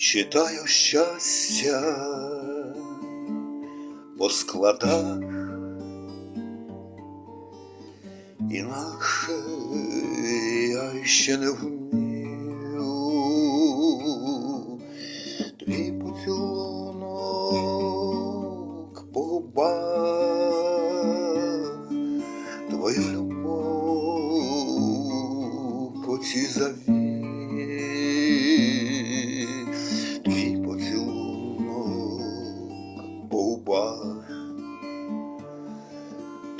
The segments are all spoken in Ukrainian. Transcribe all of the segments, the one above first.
Читаю щастя по складах, інакше я ще не вмію твій поцілунок по губах, твою любов по цій заві.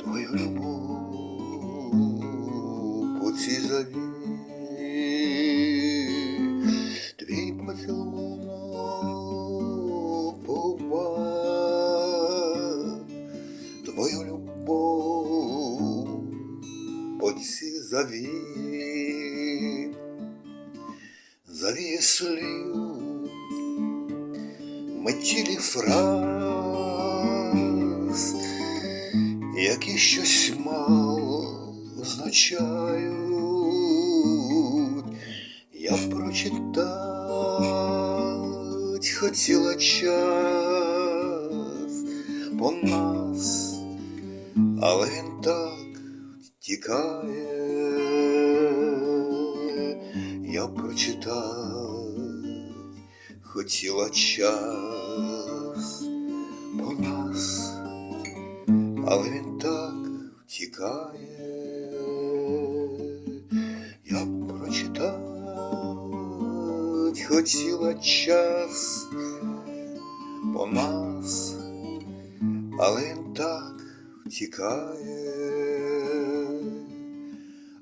Твою любов по цій заві, твій поцілунок по твою любов по цій заві. Завіє слів метілі фраз, які щось мало означають, я прочитать хотіла час по нас, але він так тікає. Я прочитать хотіла час але він так втікає. Я прочитать хотіла час по нас, але він так втікає,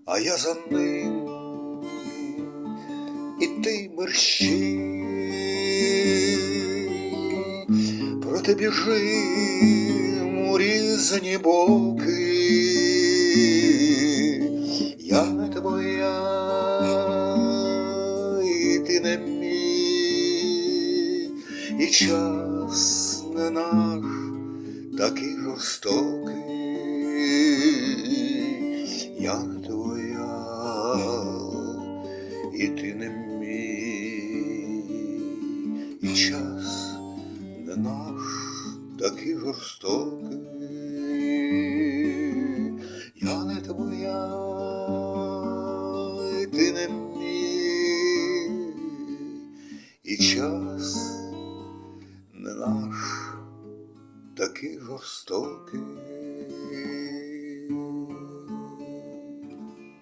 а я за ним і ти мерщій, проте біжим у різні боки, я твоя, і ти не мій, і час не наш такий жорстокий, я твоя і ти не мій, і час не наш такий жорстокий, час не наш такий жорстокий.